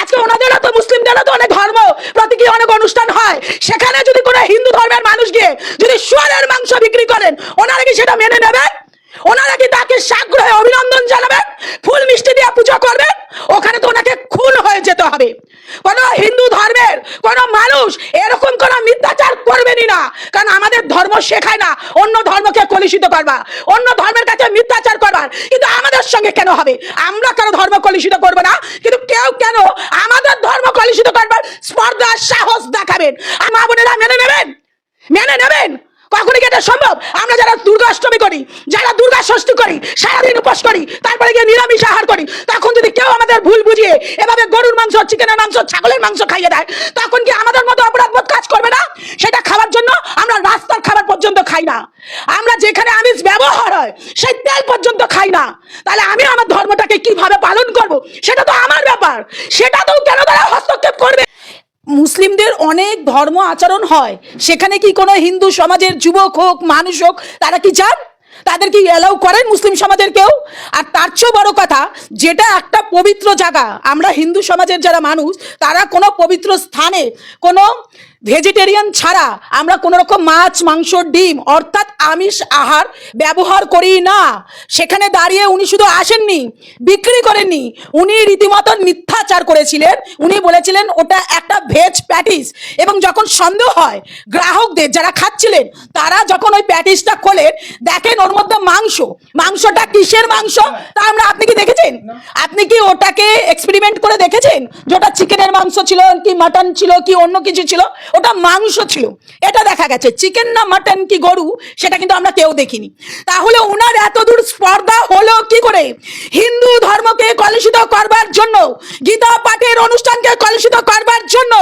আজকে ওনাদেরও তো মুসলিমদেরও তো অনেক ধর্ম প্রতীকী অনেক অনুষ্ঠান হয়। সেখানে যদি কোনো হিন্দু ধর্মের মানুষ গিয়ে যদি শুয়ারের মাংস বিক্রি করেন, ওনারা কি সেটা মেনে নেবেন? ওনারা কি তাকে সাগ্রহে অভিনন্দন জানাবেন? ফুল মিষ্টি দিয়ে পুজো করবেন? ওখানে তো ওনাকে খুন হয়ে যেতে হবে। কোন হিন্দু ধর্মের, কোন মানুষ এরকম কোন মিথ্যাচার করবেনই না। কারণ আমাদের ধর্ম শেখায় না, অন্য ধর্মকে কলুষিত করবা, অন্য ধর্মের কাছে মিথ্যাচার করবার। কিন্তু আমাদের সঙ্গে কেন হবে? আমরা কেন ধর্ম কলুষিত করব না? কিন্তু কেউ কেন আমাদের ধর্ম কলুষিত করবার স্পর্ধা সাহস দেখাবেন। আর মা বোনেরা মেনে নেবেন? মেনে নেবেন? কখনই এটা সম্ভব? আমরা যারা দুর্গাষ্টমী করি, যারা দুর্গা ষষ্ঠী করি, সারাদিন উপোস করি, তারপরে গিয়ে নিরামিষ আহার করি, তখন যদি কেউ আমাদের ভুল বুঝিয়ে এভাবে গরুর মাংস, চিকেনের মাংস, ছাগলের মাংস খাইয়ে দেয়, তখন কি আমাদের মতো অপরাধবোধ কাজ করবে না? সেটা খাওয়ার জন্য আমরা রাস্তার খাবার পর্যন্ত খাই না। আমরা যেখানে আমিষ ব্যবহার হয়, সেই তেল পর্যন্ত খাই না। তাহলে আমি আমার ধর্মটাকে কীভাবে পালন করব? সেটা তো আমার ব্যাপার। সেটা তো কেন তারা হস্তক্ষেপ করবে? মুসলিমদের অনেক ধর্ম আচরণ হয়। সেখানে কি কোনো হিন্দু সমাজের যুবক হোক, মানুষ হোক, তারা কি চান? তাদের কি অ্যালাউ করেন মুসলিম সমাজের কেউ? আর তার চেয়েও বড় কথা, যেটা একটা পবিত্র জায়গা, আমরা হিন্দু সমাজের যারা মানুষ, তারা কোনো পবিত্র স্থানে কোনো ভেজিটেরিয়ান ছাড়া আমরা কোনো রকম মাছ মাংস ডিম অর্থাৎ আমিষ আহার ব্যবহার করি না। সেখানে দাঁড়িয়ে উনি শুধু আসেননি বিক্রি করেননি। উনি রীতিমতন মিথ্যাচার করেছিলেন। উনি বলেছিলেন ওটা একটা ভেজ প্যাটিস এবং যখন সন্দেহ হয় গ্রাহকদের যারা খাচ্ছিলেন তারা যখন ওই প্যাটিসটা খোলেন দেখেন ওর মধ্যে মাংস। মাংসটা কিসের মাংস? তা আমরা আপনি কি দেখেছেন? আপনি কি ওটাকে এক্সপেরিমেন্ট করে দেখেছেন? যে ওটা চিকেনের মাংস ছিল কি মাটন ছিল কি অন্য কিছু ছিল? ওটা মাংস ছিল। এটা দেখা গেছে। চিকেন না মাটন কি গরু? সেটা কিন্তু আমরা কেউ দেখিনি। তাহলে ওনার এতদূর স্পর্ধা হলো কি করে? হিন্দু ধর্মকে কলুষিত করবার জন্য, গীতা পাঠের অনুষ্ঠানকে কলুষিত করবার জন্য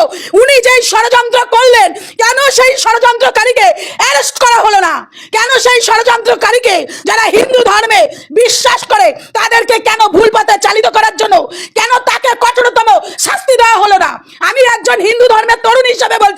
উনি যেই ষড়যন্ত্র করলেন, কেন সেই ষড়যন্ত্রকারীকে অ্যারেস্ট করা হলো না? কেন সেই ষড়যন্ত্রকারীকে যারা হিন্দু ধর্মে বিশ্বাস করে, তাদেরকে কেন ভুল পথে চালিত করার জন্য, কেন তাকে কঠোরতম শাস্তি দেওয়া হলো না? আমি একজন হিন্দু ধর্মের তরুণ হিসেবে বলছি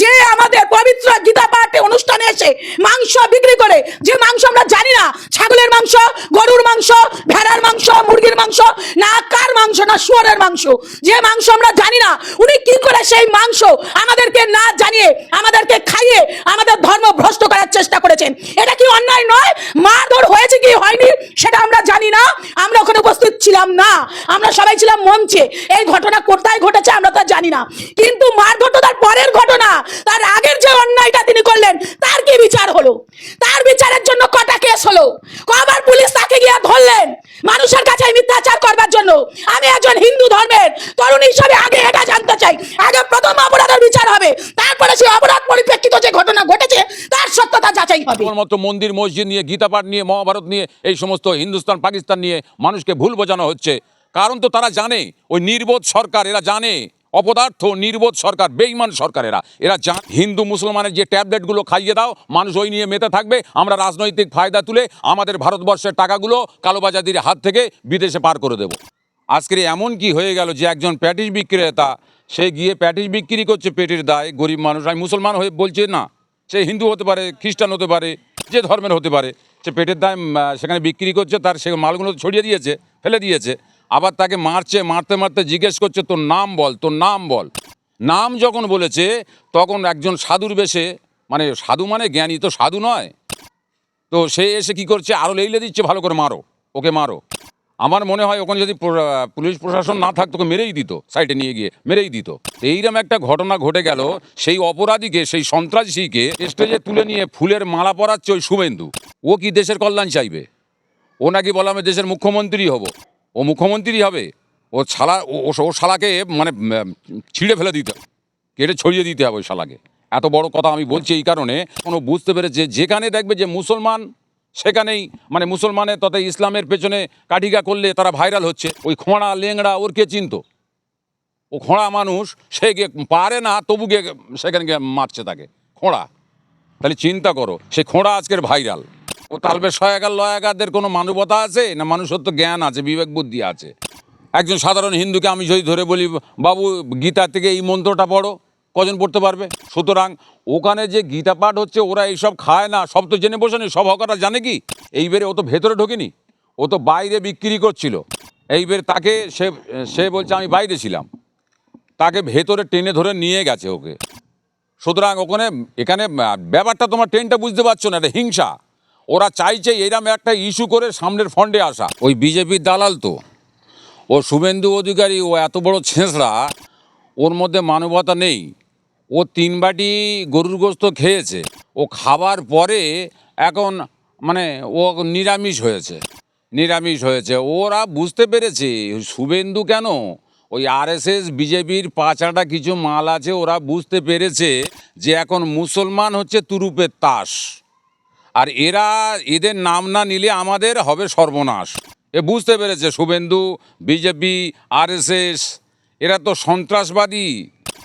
যে আমাদের পবিত্র গীতা পাঠ অনুষ্ঠানে এসে মাংস বিক্রি করে, যে মাংস আমরা জানি না, ছাগলের মাংস, গরুর মাংস, ভেড়ার মাংস, মুরগির মাংস, না কার মাংস, না শুয়ারের মাংস, যে মাংস আমরা জানি না, উনি কি করে সেই মাংস আমাদেরকে না জানিয়ে, আমাদেরকে খাইয়ে, আমাদের ধর্ম ভ্রষ্ট করার চেষ্টা করেছেন? এটা কি অন্যায় নয়? মারধর হয়েছে কি হয়নি? সেটা আমরা জানি না। আমরা ওখানে উপস্থিত ছিলাম না। আমরা সবাই ছিলাম মঞ্চে। এই ঘটনা কোথায় ঘটেছে আমরা তা জানি না। কিন্তু মারধর তো তার পরের ঘটনা। তার আগের যে অন্যায়টা তিনি করলেন, তার কি বিচার হলো? তার বিচারের জন্য কটা কেস হলো? কবার পুলিশ তাকে গিয়ে ধরলেন মানুষের কাছে মিথ্যাচার করবার জন্য। আমি একজন হিন্দু ধর্মের তরুণ হিসাবে আগে এটা জানতে চাই। আগে প্রথম অপরাধের বিচার হবে, তারপরে সেই অপরাধ পরিপ্রেক্ষিত যে ঘটনা ঘটেছে, তার সত্যতা যাচাই হবে। তোমার মতো মন্দির, মসজিদ নিয়ে গীতাপাঠ নিয়ে, মহাভারত নিয়ে, এই সমস্ত হিন্দুস্তান, পাকিস্তান নিয়ে মানুষকে ভুল বোঝানো হচ্ছে। কারণ তো তারা জানে, ওই নির্বোধ সরকার, এরা জানে। অপদার্থ, নির্বোধ সরকার বেইমান সরকার এরা জান হিন্দু মুসলমানের যে ট্যাবলেটগুলো খাইয়ে দাও, মানুষ ওই নিয়ে মেতে থাকবে। আমরা রাজনৈতিক ফায়দা তুলে আমাদের ভারতবর্ষের টাকাগুলো কালোবাজারির হাত থেকে বিদেশে পার করে দেব। আজকের এমন কি হয়ে গেল যে একজন প্যাটিস বিক্রেতা, সে গিয়ে প্যাটিস বিক্রি করছে পেটের দায়, গরিব মানুষ। আমি মুসলমান হয়ে বলছে, না, সে হিন্দু হতে পারে, খ্রিস্টান হতে পারে, যে ধর্মের হতে পারে। সে পেটের দাম সেখানে বিক্রি করছে, তার সে মালগুলো ছড়িয়ে দিয়েছে, ফেলে দিয়েছে। আবার তাকে মারছে, মারতে মারতে জিজ্ঞেস করছে, তোর নাম বল, তোর নাম বল। নাম যখন বলেছে, তখন একজন সাধুর বেশে মানে সাধু মানে জ্ঞানী, তো সাধু নয়। তো সে এসে কি করছে আরও লেইলে দিচ্ছে, ভালো করে মারো, ওকে মারো। আমার মনে হয় ওখানে যদি পুলিশ প্রশাসন না থাকতো মেরেই দিত, সাইডে নিয়ে গিয়ে, মেরেই দিত। এইরকম একটা ঘটনা ঘটে গেল, সেই অপরাধীকে, সেই সন্ত্রাসীকে স্টেজে তুলে নিয়ে ফুলের মালা পরাচ্ছে ওই শুভেন্দু। ও কি দেশের কল্যাণ চাইবে? ও নাকি বলে, আমি দেশের মুখ্যমন্ত্রী হব। ও মুখ্যমন্ত্রী হবে? ও শালা, ও শালাকে মানে ছিঁড়ে ফেলে দিতে কেটে ছড়িয়ে দিতে হবে ওই শালাকে। এত বড় কথা আমি বলছি এই কারণে, কোনো বুঝতে পেরেছে যেখানে দেখবে যে মুসলমান সেখানেই মানে মুসলমানের তথা ইসলামের পেছনে কাঠিগা করলে তারা ভাইরাল হচ্ছে। ওই খোঁড়া লেংড়া ওর কে চিনতো? ও খোঁড়া মানুষ, সে গিয়ে পারে না, তবু গিয়ে সেখানে গিয়ে মারছে তাকে। খোঁড়া। তাহলে চিন্তা করো, সে খোঁড়া আজকের ভাইরাল। ও তালবে সয়াগার লয়াগারদের কোনো মানবতা আছে? না মানুষত্ব জ্ঞান আছে, বিবেক বুদ্ধি আছে? একজন সাধারণ হিন্দুকে আমি যদি ধরে বলি, বাবু, গীতা থেকে এই মন্ত্রটা পড়ো। কজন পড়তে পারবে? সুতরাং ওখানে যে গীতা পাঠ হচ্ছে, ওরা এইসব খায় না। সব তো জেনে বসে নি সব হকাররা জানে কি? এইবারে ও তো ভেতরে ঢোকেনি। ও তো বাইরে বিক্রি করছিল। এইবার তাকে সে সে বলছে, আমি বাইরে ছিলাম। তাকে ভেতরে টেনে ধরে নিয়ে গেছে ওকে। সুতরাং ওখানে, এখানে ব্যাপারটা তোমার ট্রেনটা বুঝতে পারছ না, এটা হিংসা। ওরা চাইছে এরম একটা ইস্যু করে সামনের ফন্ডে আসা। ওই বিজেপির দালাল তো। ও শুভেন্দু অধিকারী, ও এত বড় ছেঁচড়া, ওর মধ্যে মানবতা নেই। ও তিন বাটি গরুর গোস্ত খেয়েছে। ও খাবার পরে এখন মানে ও নিরামিষ হয়েছে। নিরামিষ হয়েছে। ওরা বুঝতে পেরেছে, শুভেন্দু কেন? ওই আরএসএস, বিজেপির পাঁচাটা কিছু মাল আছে, ওরা বুঝতে পেরেছে যে এখন মুসলমান হচ্ছে তুরুপের তাস। আর এরা এদের নাম না নিলে আমাদের হবে সর্বনাশ। এ বুঝতে পেরেছে শুভেন্দু, বিজেপি, আরএসএস, এরা তো সন্ত্রাসবাদী।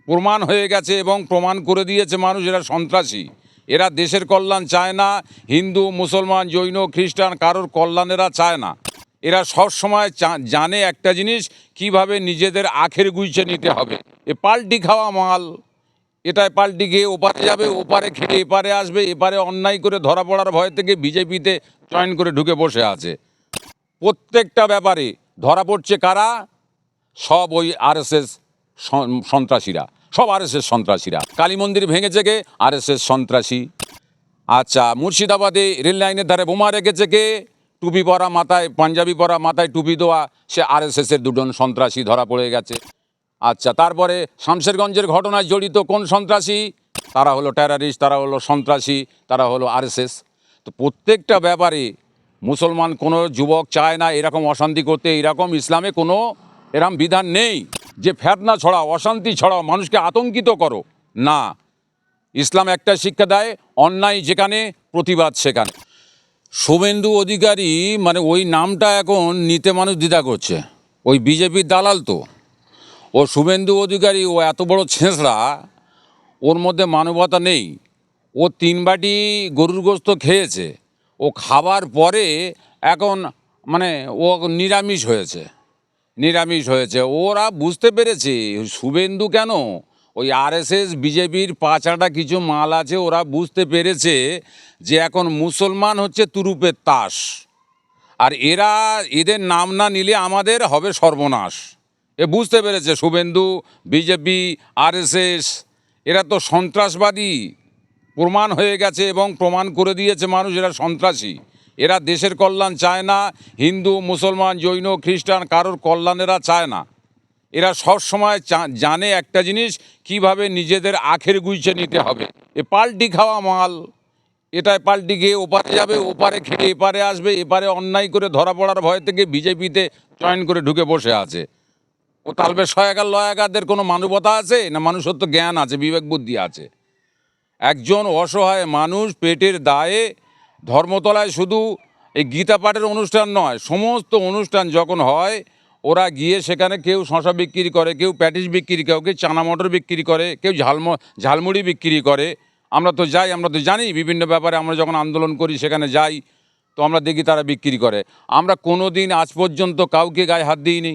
প্রমাণ হয়ে গেছে এবং প্রমাণ করে দিয়েছে মানুষ এরা সন্ত্রাসী। এরা দেশের কল্যাণ চায় না, হিন্দু, মুসলমান, জৈন, খ্রিস্টান, কারোর কল্যাণ এরা চায় না। এরা সবসময় চা- জানে একটা জিনিস, কীভাবে নিজেদের আখের গুইছে নিতে হবে। এ পাল্টি খাওয়া মাল। এটায় পাল্টি গিয়ে ওপারে যাবে, ওপারে খেয়ে এপারে আসবে, এপারে অন্যায় করে ধরা পড়ার ভয় থেকে বিজেপিতে জয়েন করে ঢুকে বসে আছে। প্রত্যেকটা ব্যাপারে ধরা পড়ছে কারা? সব ওই আরএসএস সন্ত্রাসীরা। সব আর আরএসএস সন্ত্রাসীরা। কালী মন্দির ভেঙেছে কে আরএসএস সন্ত্রাসী। আচ্ছা মুর্শিদাবাদে রেল লাইনের ধারে বোমা রেখেছে কে টুপি পরা মাথায়, পাঞ্জাবি পরা মাথায় টুপি দেওয়া সে আর এস আরএসএসের দুজন সন্ত্রাসী ধরা পড়ে গেছে। আচ্ছা তারপরে শামশেরগঞ্জের ঘটনায় জড়িত কোন সন্ত্রাসী? তারা হলো টেরারিস্ট তারা হলো সন্ত্রাসী, তারা হলো আরএসএস। তো প্রত্যেকটা ব্যাপারে মুসলমান কোনো যুবক চায় না এরকম অশান্তি করতে, এরকম ইসলামে কোনো এরম বিধান নেই। যে ফেতনা ছড়াও, অশান্তি ছড়াও, মানুষকে আতঙ্কিত করো। না, ইসলাম একটা শিক্ষা দেয়, অন্যায় যেখানে, প্রতিবাদ সেখানে। শুভেন্দু অধিকারী মানে ওই নামটা এখন নিতে মানুষ দ্বিধা করছে। ওই বিজেপির দালাল তো। ও শুভেন্দু অধিকারী, ও এত বড় ছেঁচড়া, ওর মধ্যে মানবতা নেই। ও তিন বাটি গরুর গোস্ত খেয়েছে। ও খাবার পরে এখন মানে ও নিরামিষ হয়েছে। নিরামিষ হয়েছে। ওরা বুঝতে পেরেছে, শুভেন্দু কেন? ওই আরএসএস, বিজেপির পাঁচাটা কিছু মাল আছে, ওরা বুঝতে পেরেছে যে এখন মুসলমান হচ্ছে তুরুপের তাস। আর এরা এদের নাম না নিলে আমাদের হবে সর্বনাশ। এ বুঝতে পেরেছে শুভেন্দু, বিজেপি, আরএসএস, এরা তো সন্ত্রাসবাদী। প্রমাণ হয়ে গেছে এবং প্রমাণ করে দিয়েছে মানুষ এরা সন্ত্রাসী। এরা দেশের কল্যাণ চায় না, হিন্দু, মুসলমান, জৈন, খ্রিস্টান, কারোর কল্যাণ এরা চায় না। এরা সবসময় চা- জানে একটা জিনিস, কীভাবে নিজেদের আখের গুইছে নিতে হবে। এ পাল্টি খাওয়া মাল, এটায় পাল্টি গিয়ে ওপারে যাবে, ওপারে খেয়ে এপারে আসবে, এপারে অন্যায় করে ধরা পড়ার ভয় থেকে বিজেপিতে জয়েন করে ঢুকে বসে আছে। ও তালবে সয়াগার লয়াগারদের কোনো মানবতা আছে, না মানুষত্ব জ্ঞান আছে, বিবেক বুদ্ধি আছে? একজন অসহায় মানুষ পেটের দায়ে ধর্মতলায় শুধু এই গীতা পাঠের অনুষ্ঠান নয়, সমস্ত অনুষ্ঠান যখন হয়, ওরা গিয়ে সেখানে কেউ শশা বিক্রি করে, কেউ প্যাটিস বিক্রি করে, কেউ চানা মটর বিক্রি করে, কেউ ঝালম, ঝালমুড়ি বিক্রি করে। আমরা তো যাই, আমরা তো জানি বিভিন্ন ব্যাপারে আমরা যখন আন্দোলন করি, সেখানে যাই, তো আমরা দেখি তারা বিক্রি করে। আমরা কোনো দিন আজ পর্যন্ত কাউকে গায়ে হাত দিইনি,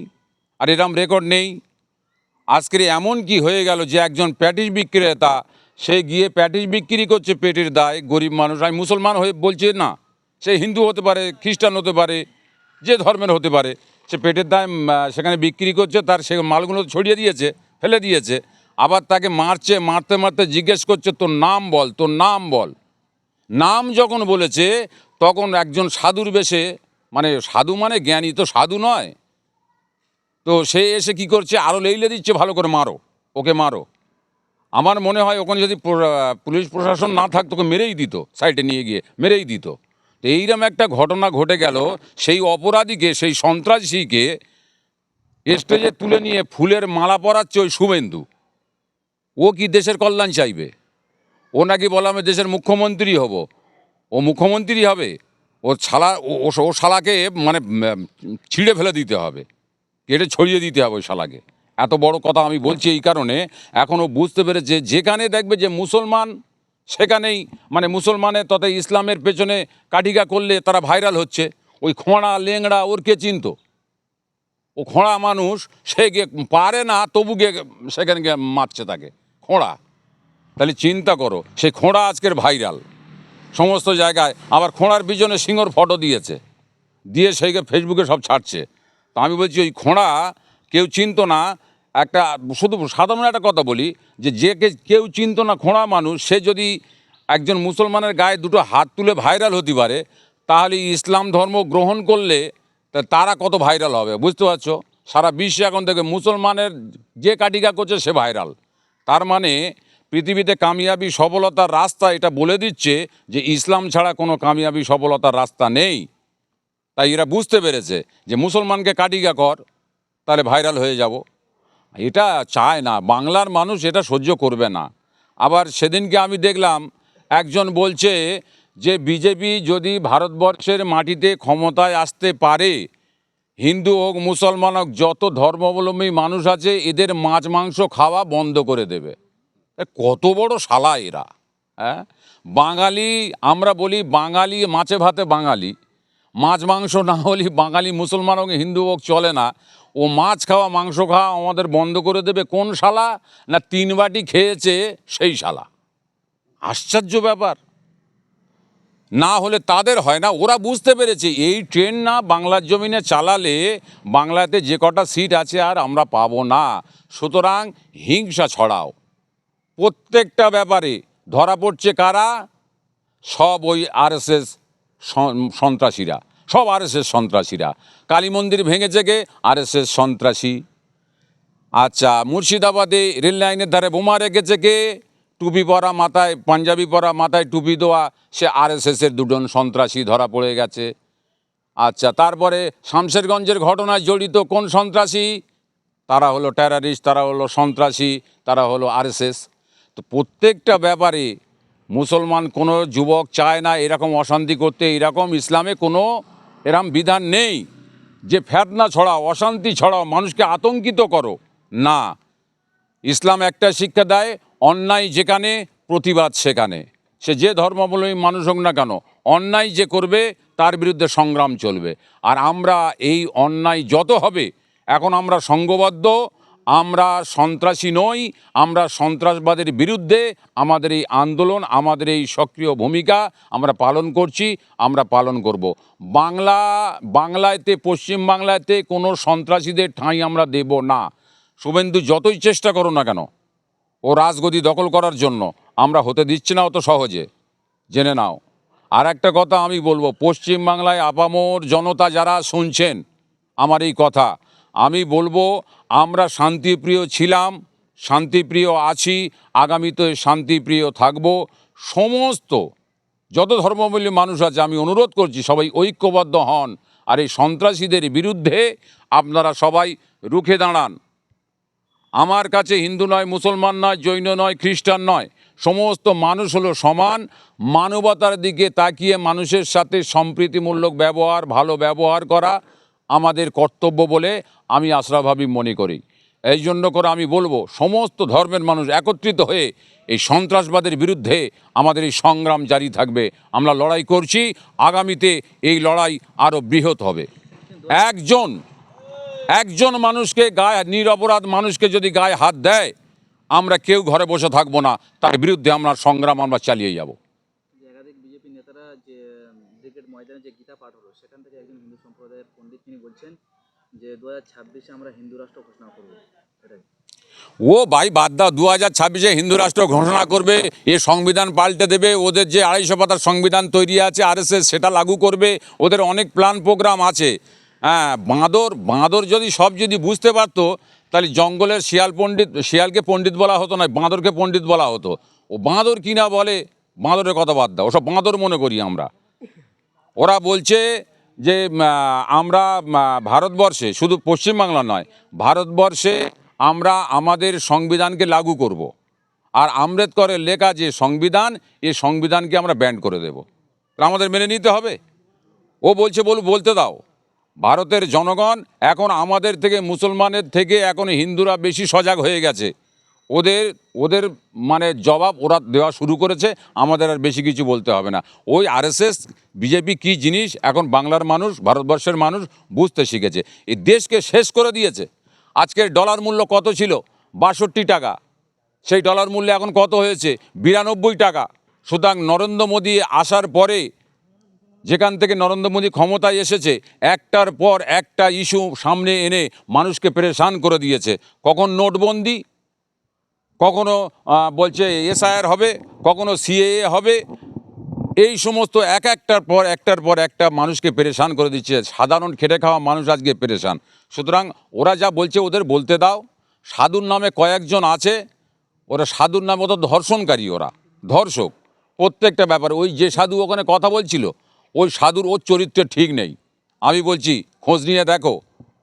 আর এরম রেকর্ড নেই। আজকের এমন কি হয়ে গেল যে একজন প্যাটিস বিক্রেতা সে গিয়ে প্যাটিস বিক্রি করছে পেটের দায়, গরিব মানুষ। আমি মুসলমান হয়ে বলছে, না, সে হিন্দু হতে পারে, খ্রিস্টান হতে পারে, যে ধর্মের হতে পারে, সে পেটের দায় সেখানে বিক্রি করছে, তার সে মালগুলো ছড়িয়ে দিয়েছে, ফেলে দিয়েছে। আবার তাকে মারছে, মারতে মারতে জিজ্ঞেস করছে, তোর নাম বল, তোর নাম বল। নাম যখন বলেছে, তখন একজন সাধুর বেশে মানে সাধু মানে জ্ঞানী, তো সাধু নয়। তো সে এসে কি করছে আরও লেইলে দিচ্ছে, ভালো করে মারো, ওকে মারো। আমার মনে হয় ওখানে যদি পুলিশ প্রশাসন না থাকতো মেরেই দিত, সাইডে নিয়ে গিয়ে, মেরেই দিত। তো এইরকম একটা ঘটনা ঘটে গেল, সেই অপরাধীকে, সেই সন্ত্রাসীকে স্টেজে তুলে নিয়ে ফুলের মালা পরাচ্ছে ওই শুভেন্দু। ও কি দেশের কল্যাণ চাইবে? ও নাকি বলে, আমি দেশের মুখ্যমন্ত্রী হব। ও মুখ্যমন্ত্রী হবে? ও ছালা, ও শালাকে মানে ছিঁড়ে ফেলে দিতে হবে। কেটে ছড়িয়ে দিতে হবে ওই শালাকে। এত বড় কথা আমি বলছি এই কারণে এখনও বুঝতে পেরেছে, যেখানে দেখবে যে মুসলমান, সেখানেই মানে মুসলমানের তথা ইসলামের পেছনে কাঠিগা করলে তারা ভাইরাল হচ্ছে। ওই খোঁড়া লেংড়া ওর কে চিনতো? ও খোঁড়া মানুষ, সে গিয়ে পারে না, তবু গিয়ে সেখানে গিয়ে মারছে তাকে। খোঁড়া। তাহলে চিন্তা করো সেই খোঁড়া আজকের ভাইরাল। সমস্ত জায়গায় আবার খোঁড়ার পিছনে সিংহর ফটো দিয়েছে। দিয়ে সেইকে ফেসবুকে সব ছাড়ছে। তো আমি বলছি ওই খোঁড়া কেউ চিনতো না, একটা শুধু সাধারণ একটা কথা বলি, যে যে কেউ চিনতো না খোঁড়া মানুষ, সে যদি একজন মুসলমানের গায়ে দুটো হাত তুলে ভাইরাল হতে পারে, তাহলে ইসলাম ধর্ম গ্রহণ করলে তারা কত ভাইরাল হবে, বুঝতে পারছ? সারা বিশ্বে এখন থেকে মুসলমানের যে কাটিকা করছে, সে ভাইরাল তার মানে পৃথিবীতে কামিয়াবি সফলতার রাস্তা এটা বলে দিচ্ছে যে ইসলাম ছাড়া কোনো কামিয়াবি সফলতার রাস্তা নেই। তাই এরা বুঝতে পেরেছে যে মুসলমানকে কাটিকা কর তাহলে ভাইরাল হয়ে যাব। এটা চায় না। বাংলার মানুষ এটা সহ্য করবে না। আবার সেদিনকে আমি দেখলাম, একজন বলছে যে বিজেপি যদি ভারতবর্ষের মাটিতে ক্ষমতায় আসতে পারে, হিন্দু হোক, মুসলমান হোক, যত ধর্মাবলম্বী মানুষ আছে, এদের মাছ, মাংস খাওয়া বন্ধ করে দেবে। কত বড় শালা এরা হ্যাঁ? বাঙালি, আমরা বলি বাঙালি মাছে ভাতে বাঙালি। মাছ, মাংস না হলে বাঙালি, মুসলমান হোক, হিন্দু হোক, চলে না। ও মাছ খাওয়া, মাংস খাওয়া আমাদের বন্ধ করে দেবে কোন শালা? না তিন বাটি খেয়েছে সেই শালা? আশ্চর্য ব্যাপার। না হলে তাদের হয় না। ওরা বুঝতে পেরেছে, এই ট্রেন না বাংলার জমিনে চালালে বাংলাতে যে কটা সিট আছে আর আমরা পাবো না। সুতরাং হিংসা ছড়াও। প্রত্যেকটা ব্যাপারে ধরা পড়ছে কারা? সব ওই আরএসএস সন্ত্রাসীরা। সব আর আরএসএস সন্ত্রাসীরা। কালী মন্দির ভেঙেছে কে আরএসএস সন্ত্রাসী। আচ্ছা মুর্শিদাবাদে রেল লাইনের ধারে বোমা রেখেছে কে টুপি পরা মাথায়, পাঞ্জাবি পরা মাথায় টুপি দেওয়া, সে আর আরএসএসের দুজন সন্ত্রাসী ধরা পড়ে গেছে। আচ্ছা তারপরে শামশেরগঞ্জের ঘটনায় জড়িত কোন সন্ত্রাসী? তারা হলো টেরারিস্ট তারা হলো সন্ত্রাসী, তারা হলো আরএসএস। তো প্রত্যেকটা ব্যাপারে মুসলমান কোনো যুবক চায় না এরকম অশান্তি করতে, এরকম ইসলামে কোনো এরম বিধান নেই যে ফেতনা ছড়াও, অশান্তি ছড়াও, মানুষকে আতঙ্কিত করো। না। ইসলাম একটা শিক্ষা দেয়, অন্যায় যেখানে, প্রতিবাদ সেখানে। সে যে ধর্মাবলম্বী মানুষ হোক না কেন, অন্যায় যে করবে, তার বিরুদ্ধে সংগ্রাম চলবে। আর আমরা এই অন্যায় যত হবে, এখন আমরা সংঘবদ্ধ আমরা সন্ত্রাসী নই, আমরা সন্ত্রাসবাদের বিরুদ্ধে আমাদের এই আন্দোলন, আমাদের এই সক্রিয় ভূমিকা আমরা পালন করছি, আমরা পালন করব। বাংলা, বাংলাতে, পশ্চিম বাংলাতে কোনো সন্ত্রাসীদের ঠাঁই আমরা দেব না। শুভেন্দু, যতই চেষ্টা করো না কেন, ও রাজগদি দখল করার জন্য আমরা হতে দিচ্ছি না অত সহজে। জেনে নাও। আর একটা কথা আমি বলব, পশ্চিম বাংলায় আপামোর জনতা যারা শুনছেন, আমার এই কথা আমি বলব, আমরা শান্তিপ্রিয় ছিলাম, শান্তিপ্রিয় আছি, আগামীতে শান্তিপ্রিয় থাকব। সমস্ত, যত ধর্মাবলী মানুষ আছে, আমি অনুরোধ করছি, সবাই ঐক্যবদ্ধ হন। আর এই সন্ত্রাসীদের বিরুদ্ধে আপনারা সবাই রুখে দাঁড়ান। আমার কাছে হিন্দু নয়, মুসলমান নয়, জৈন নয়, খ্রিস্টান নয়, সমস্ত মানুষ হলো সমান। মানবতার দিকে তাকিয়ে মানুষের সাথে সম্প্রীতিমূলক ব্যবহার, ভালো ব্যবহার করা আমাদের কর্তব্য বলে আমি আশরাভাবী মনে করি। এই জন্য করে আমি বলব, সমস্ত ধর্মের মানুষ একত্রিত হয়ে এই সন্ত্রাসবাদের বিরুদ্ধে আমাদের এই সংগ্রাম জারি থাকবে। আমরা লড়াই করছি, আগামীতে এই লড়াই আরও বৃহৎ হবে। একজন একজন মানুষকে গায়ে নিরপরাধ মানুষকে যদি গায়ে হাত দেয়, আমরা কেউ ঘরে বসে থাকব না। তার বিরুদ্ধে আমরা সংগ্রাম, আমরা চালিয়ে যাব। ময়দানে যে গীতা পাঠ হলো, সেখান থেকে একজন হিন্দু সম্প্রদায়ের পণ্ডিত তিনি বলছেন যে দু আমরা হিন্দু রাষ্ট্র ঘোষণা করব। ও ভাই, বাদ দাও দু হাজার ছাব্বিশে হিন্দু রাষ্ট্র ঘোষণা করবে, এ সংবিধান পাল্টে দেবে, ওদের যে আড়াইশো পাতার সংবিধান তৈরি আছে, আরএসএস সেটা লাগু করবে, ওদের অনেক প্ল্যান প্রোগ্রাম আছে। হ্যাঁ বাঁদর বাঁদর যদি সব যদি বুঝতে পারতো, তাহলে জঙ্গলের শিয়াল পণ্ডিত, শিয়ালকে পণ্ডিত বলা হতো না বাঁদরকে পণ্ডিত বলা হতো। ও বাঁদর কি না বলে, বাঁদরের কথা বাদ দাও, ওসব বাঁদর মনে করি আমরা। ওরা বলছে যে আমরা ভারতবর্ষে, শুধু পশ্চিমবাংলা নয়, ভারতবর্ষে আমরা আমাদের সংবিধানকে লাগু করব। আর আম্বেদকরের লেখা যে সংবিধান এই সংবিধানকে আমরা ব্যান্ড করে দেব। তা আমাদের মেনে নিতে হবে। ও বলছে, বল, বলতে দাও। ভারতের জনগণ এখন আমাদের থেকে, মুসলমানের থেকে এখন হিন্দুরা বেশি সজাগ হয়ে গেছে। ওদের ওদের মানে জবাব ওরা দেওয়া শুরু করেছে, আমাদের আর বেশি কিছু বলতে হবে না। ওই আরএসএস, বিজেপি কী জিনিস, এখন বাংলার মানুষ, ভারতবর্ষের মানুষ বুঝতে শিখেছে। এই দেশকে শেষ করে দিয়েছে। আজকের ডলার মূল্য কত ছিল? বাষট্টি টাকা। সেই ডলার মূল্য এখন কত হয়েছে? বিরানব্বই টাকা। সুতরাং নরেন্দ্র মোদী আসার পরে, যেখান থেকে নরেন্দ্র মোদী ক্ষমতায় এসেছে, একটার পর একটা ইস্যু সামনে এনে মানুষকে পেরেশান করে দিয়েছে। কখন নোটবন্দি? কখনো বলছে এসআইআর হবে, কখনো সিএএ হবে। এই সমস্ত এক একটার পর একটার পর একটা মানুষকে পেরেশান করে দিচ্ছে। সাধারণ খেটে খাওয়া মানুষ আজকে পেরেশান। সুতরাং ওরা যা বলছে ওদের বলতে দাও। সাধুর নামে কয়েকজন আছে, ওরা সাধুর নামে তো ধর্ষণকারী ওরা, ধর্ষক। প্রত্যেকটা ব্যাপারে। ওই যে সাধু ওখানে কথা বলছিল, ওই সাধুর ওর চরিত্র ঠিক নেই। আমি বলছি, খোঁজ নিয়ে দেখো,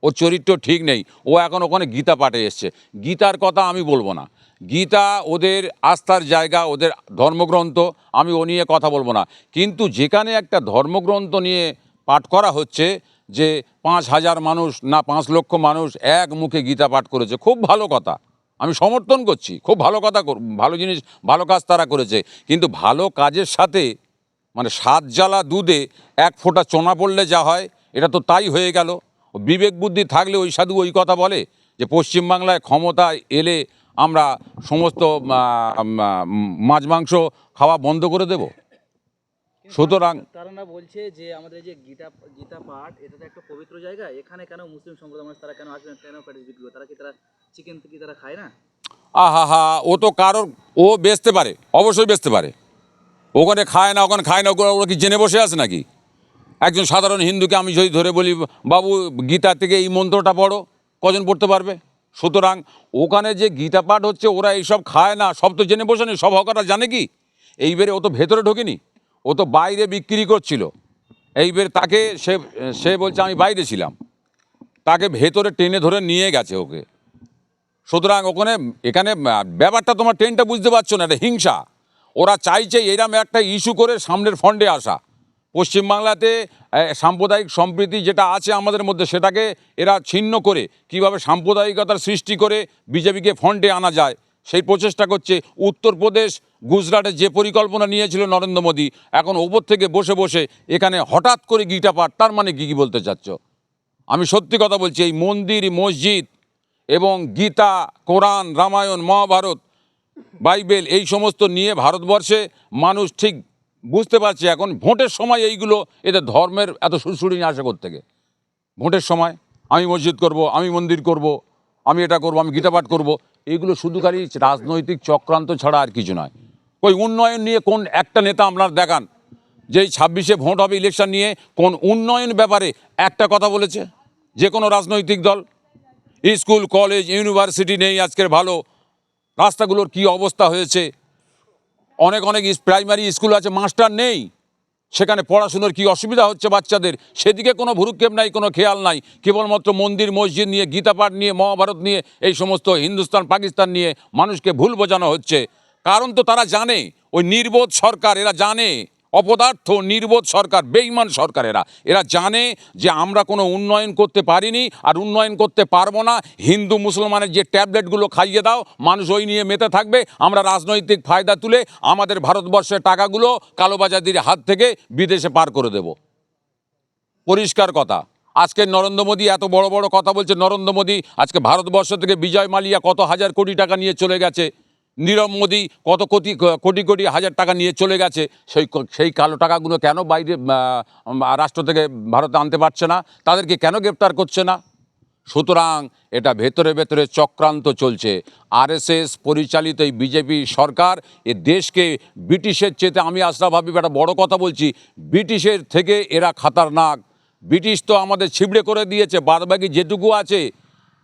ওর চরিত্র ঠিক নেই। ও এখন ওখানে গীতা পাঠে এসছে। গীতার কথা আমি বলব না। গীতা ওদের আস্থার জায়গা, ওদের ধর্মগ্রন্থ, আমি ও নিয়ে কথা বলব না। কিন্তু যেখানে একটা ধর্মগ্রন্থ নিয়ে পাঠ করা হচ্ছে যে পাঁচ হাজার মানুষ না পাঁচ লক্ষ মানুষ এক মুখে গীতা পাঠ করেছে, খুব ভালো কথা। আমি সমর্থন করছি, খুব ভালো কথা ভালো জিনিস, ভালো কাজ তারা করেছে। কিন্তু ভালো কাজের সাথে মানে সাত জ্বালা দুধে এক ফোঁটা চোনা পড়লে যা হয়, এটা তো তাই হয়ে গেল। বিবেক বুদ্ধি থাকলে ওই সাধু ওই কথা বলে যে পশ্চিমবাংলায় ক্ষমতা এলে আমরা সমস্ত মাছ মাংস খাওয়া বন্ধ করে দেব? সুতরাং তারা না বলছে যে আমাদের যে গীতা গীতা পাঠ এটা তো একটা পবিত্র জায়গা। এখানে কেন মুসলিম সম্প্রদায় মানুষ তারা কেন আসবেন কেন বিক্রি তারা কি তারা চিকেন কি তারা খায় না? আহা হা ও তো কারোর ও বেচতে পারে অবশ্যই বেচতে পারে। ওখানে খায় না ওখানে খায় না ওরা ওরা কি জেনে বসে আছে নাকি? একজন সাধারণ হিন্দুকে আমি যদি ধরে বলি বাবু গীতা থেকে এই মন্ত্রটা পড়ো কজন পড়তে পারবে? সুতরাং ওখানে যে গীতা পাঠ হচ্ছে, ওরা এইসব খায় না। সব তো জেনে বসে নেই সব হকাররা জানে কি? এইবারে ও তো ভেতরে ঢোকেনি, ও তো বাইরে বিক্রি করছিল। এইবার তাকে সে সে বলছে, আমি বাইরে ছিলাম। তাকে ভেতরে টেনে ধরে নিয়ে গেছে ওকে। সুতরাং ওখানে, এখানে ব্যাপারটা তোমার ট্রেনটা বুঝতে পারছ না, এটা হিংসা। ওরা চাইছে এরম একটা ইস্যু করে সামনের ফন্ডে আসা। পশ্চিমবাংলাতে সাম্প্রদায়িক সম্প্রীতি যেটা আছে আমাদের মধ্যে সেটাকে এরা ছিন্ন করে, কীভাবে সাম্প্রদায়িকতার সৃষ্টি করে বিজেপিকে ফন্ডে আনা যায়, সেই প্রচেষ্টা করছে। উত্তরপ্রদেশ, গুজরাটে যে পরিকল্পনা নিয়েছিল নরেন্দ্র মোদী, এখন ওপর থেকে বসে বসে এখানে হঠাৎ করে গীতা পাঠ, তার মানে কী কী বলতে চাচ্ছ? আমি সত্যি কথা বলছি, এই মন্দির, মসজিদ এবং গীতা, কোরআন, রামায়ণ, মহাভারত, বাইবেল, এই সমস্ত নিয়ে ভারতবর্ষে মানুষ ঠিক বুঝতে পারছি এখন, ভোটের সময় এইগুলো, এদের ধর্মের এত সুরসুরি নিয়ে আসে থেকে ভোটের সময়, আমি মসজিদ করব, আমি মন্দির করব, আমি এটা করব, আমি গীতা পাঠ করব এইগুলো শুধু খালি রাজনৈতিক চক্রান্ত ছাড়া আর কিছু নয়। ওই উন্নয়ন নিয়ে কোন একটা নেতা আপনার দেখান, যেই ছাব্বিশে ভোট হবে ইলেকশন নিয়ে কোন উন্নয়ন ব্যাপারে একটা কথা বলেছে? যে কোনো রাজনৈতিক দল? স্কুল, কলেজ, ইউনিভার্সিটি নেই আজকের ভালো। রাস্তাগুলোর কি অবস্থা হয়েছে? অনেক অনেক প্রাইমারি স্কুল আছে, মাস্টার নেই। সেখানে পড়াশুনোর কি অসুবিধা হচ্ছে বাচ্চাদের? সেদিকে কোনো ভুরুক্ষেপ নাই, কোনো খেয়াল নাই। কেবলমাত্র মন্দির, মসজিদ নিয়ে, গীতাপাঠ নিয়ে, মহাভারত নিয়ে, এই সমস্ত হিন্দুস্তান, পাকিস্তান নিয়ে মানুষকে ভুল বোঝানো হচ্ছে। কারণ তো তারা জানে, ওই নির্বোধ সরকার, এরা জানে। অপদার্থ, নির্বোধ সরকার বেইমান সরকার এরা জানে যে আমরা কোনো উন্নয়ন করতে পারিনি আর উন্নয়ন করতে পারব না। হিন্দু, মুসলমানের যে ট্যাবলেটগুলো খাইয়ে দাও, মানুষ ওই নিয়ে মেতে থাকবে। আমরা রাজনৈতিক ফায়দা তুলে আমাদের ভারতবর্ষের টাকাগুলো কালোবাজারির হাত থেকে বিদেশে পার করে দেব। পরিষ্কার কথা। আজকে নরেন্দ্র মোদী এত বড় বড় কথা বলছে, নরেন্দ্র মোদী আজকে ভারতবর্ষ থেকে বিজয় মালিয়া কত হাজার কোটি টাকা নিয়ে চলে গেছে। নীরব মোদী কত কোটি কোটি কোটি, হাজার টাকা নিয়ে চলে গেছে, সেই সেই কালো টাকাগুলো কেন বাইরে রাষ্ট্র থেকে ভারতে আনতে পারছে না? তাদেরকে কেন গ্রেপ্তার করছে না? সুতরাং এটা ভেতরে ভেতরে চক্রান্ত চলছে। আরএসএস পরিচালিত এই বিজেপি সরকার এ দেশকে ব্রিটিশের চেতে, আমি আশরাফ হাবিব একটা বড় কথা বলছি, ব্রিটিশের থেকে এরা খাতারনাক। ব্রিটিশ তো আমাদের ছিবড়ে করে দিয়েছে, বাদবাকি যেটুকু আছে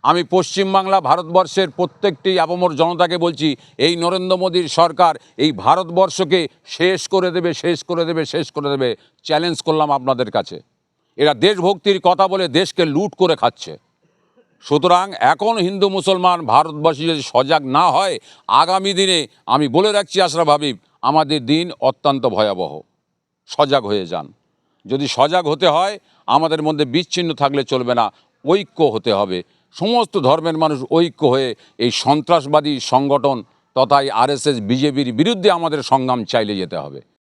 আমি পশ্চিমবাংলা ভারতবর্ষের প্রত্যেকটি আপামর জনতাকে বলছি, এই নরেন্দ্র মোদীর সরকার এই ভারতবর্ষকে শেষ করে দেবে, শেষ করে দেবে, শেষ করে দেবে। চ্যালেঞ্জ করলাম আপনাদের কাছে। এরা দেশভক্তির কথা বলে দেশকে লুট করে খাচ্ছে। সুতরাং এখন হিন্দু মুসলমান ভারতবাসী যদি সজাগ না হয়, আগামী দিনে আমি বলে রাখছি আশরাফ হাবিব আমাদের দিন অত্যন্ত ভয়াবহ। সজাগ হয়ে যান। যদি সজাগ হতে হয়, আমাদের মধ্যে বিচ্ছিন্ন থাকলে চলবে না, ঐক্য হতে হবে। সমস্ত ধর্মের মানুষ ঐক্য হয়ে এই সন্ত্রাসবাদী সংগঠন তথা এই আরএসএস, বিজেপির বিরুদ্ধে আমাদের সংগ্রাম চাইলে যেতে হবে।